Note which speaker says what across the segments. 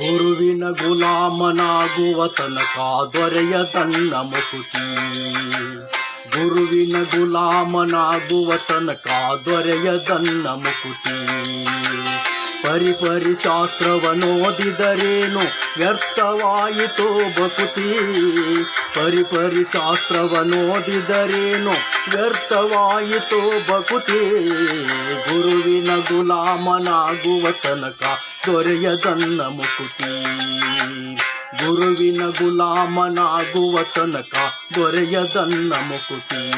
Speaker 1: ಗುರುವಿನ ಗುಲಾಮನಾಗುವ ತನಕ ದೊರೆಯದನ್ನ ಮುಕುತಿ ಗುರುವಿನ ಗುಲಾಮನಾಗುವ ತನಕ ದೊರೆಯದನ್ನ ಮುಕುತಿ ಪರಿ ಪರಿ ಶಾಸ್ತ್ರವನ್ನೋದಿದರೇನು ವ್ಯರ್ಥವಾಯಿತೋ ಬಕುತಿ ಪರಿಪರಿ ಪರಿ ಶಾಸ್ತ್ರವನ್ನೋದಿದರೇನು ವ್ಯರ್ಥವಾಯಿತೋ ಬಕುತಿ ಗುರುವಿನ ಗುಲಾಮನಾಗುವ ತನಕ ದೊರೆಯದನ್ನ ಮುಕುತಿ. ಗುರುವಿನ ಗುಲಾಮನಾಗುವ ತನಕ ದೊರೆಯದನ್ನ ಮುಕುತಿ.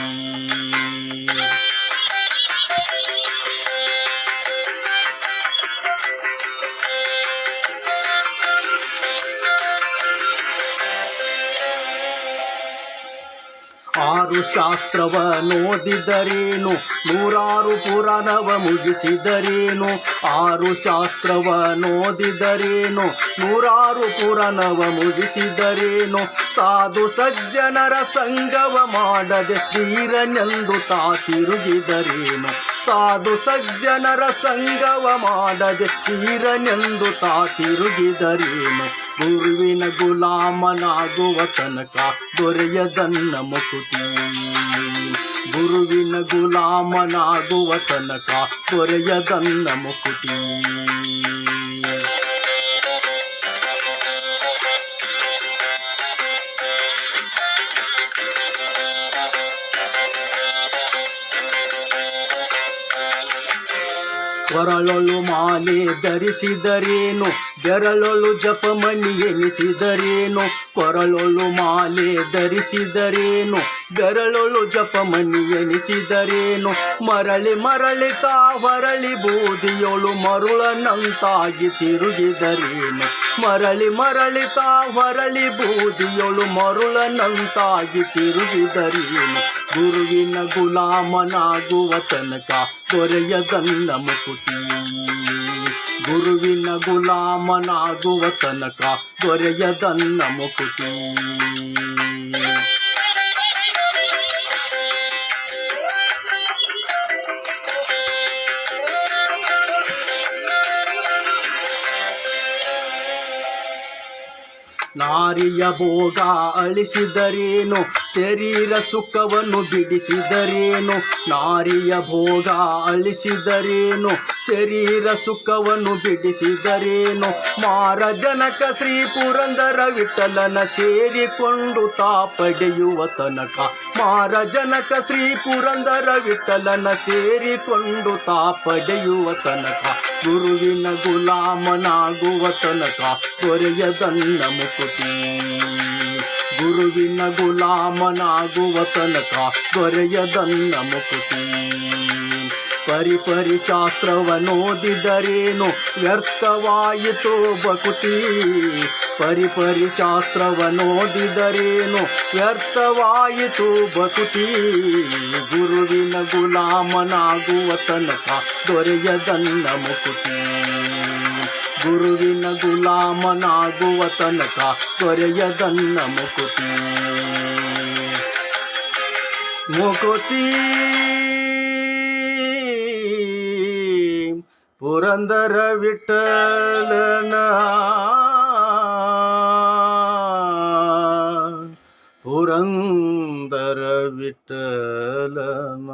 Speaker 1: ಶಾಸ್ತ್ರವ ನೋದಿದರೇನು ನೂರಾರು ಪುರಾಣವ ಮುಗಿಸಿದರೇನು ಆರು ಶಾಸ್ತ್ರವ ನೋದಿದರೇನು ನೂರಾರು ಪುರಾಣವ ಮುಗಿಸಿದರೇನು ಸಾಧು ಸಜ್ಜನರ ಸಂಗವ ಮಾಡದೆ ತೀರನೆಂದು ತಾ ತಿರುಗಿದರೇನು ಸಾಧು ಸಜ್ಜನರ ಸಂಗವ ಮಾಡದೆ ತೀರನೆಂದು ತಾ ತಿರುಗಿದರೇನು? ಗುರುವಿನ ಗುಲಾಮನಾಗುವ ತನಕ ದೊರೆಯದನ್ನ ಮುಕುತಿ ಗುರುವಿನ ಗುಲಾಮನಾಗುವ ತನಕ ದೊರೆಯದನ್ನ ಮುಕುತಿ ಕೊರಳೊಳು ಮಾಲೆ ಧರಿಸಿದರೇನು? ಬೆರಳೊಳು ಜಪಮಣಿ ಎನಿಸಿದರೇನು? ಕೊರಳೊಳು ಮಾಲೆ ಧರಿಸಿದರೇನು? ಬೆರಳೊಳು ಜಪಮಣಿ ಎನಿಸಿದರೇನು? ಮರಳಿ ಮರಳಿ ತಾ ಹೊರಳಿ ಬೂದಿಯೊಳು ಮರುಳನಂತಾಗಿ ತಿರುಗಿದರೇನು? ಮರಳಿ ಮರಳಿ ತಾ ಹೊರಳಿ ಬೂದಿಯೊಳು ಮರುಳನಂತಾಗಿ ತಿರುಗಿದರೇನು? ಗುರುವಿನ ಗುಲಾಮನಾಗುವ ತನಕ ದೊರೆಯದನ್ನ ಮುಕುತಿ ಗುರುವಿನ ಗುಲಾಮನಾಗುವ ತನಕ ದೊರೆಯದನ್ನ ಮುಕುತಿ ನಾರಿಯ ಭೋಗ ಅಳಿಸಿದರೇನು? ಶರೀರ ಸುಖವನ್ನು ಬಿಡಿಸಿದರೇನು? ನಾರಿಯ ಭೋಗ ಅಳಿಸಿದರೇನು? ಶರೀರ ಸುಖವನ್ನು ಬಿಡಿಸಿದರೇನು? ಮಾರ ಜನಕ ಶ್ರೀ ಪುರಂದರ ವಿಠಲನ ಸೇರಿಕೊಂಡು ತಾ ಪಡೆಯುವ ತನಕ. ಮಾರ ಜನಕ ಶ್ರೀ ಪುರಂದರ ವಿಠಲನ ಸೇರಿಕೊಂಡು ತಾ ಪಡೆಯುವ ತನಕ. ಗುರುವಿನ ಗುಲಾಮನಾಗುವ ತನಕ. ದೊರೆಯದನ್ನ ಮುಕುತಿ ಗುರುವಿನ ಗುಲಾಮನಾಗುವ ತನಕ ದೊರೆಯದನ್ನ ಮುಕುತಿ. ಪರಿ ಪರಿ ವ್ಯರ್ಥವಾಯಿತು ಬಕುತಿ ಪರಿ ಪರಿ ವ್ಯರ್ಥವಾಯಿತು ಬಕುತಿ ಗುರುವಿನ ಗುಲಾಮನಾಗುವ ತನಕ ದೊರೆಯದನ್ನ ಮುಕುತಿ. ಗುರುವಿನ ಗುಲಾಮನಾಗುವ ತನಕ ದೊರೆಯದನ್ನ ಮುಕುತಿ. ಮುಕುತಿ. ಪುರಂದರ ವಿಠಲನ. ಪುರಂದರ ವಿಠಲನ.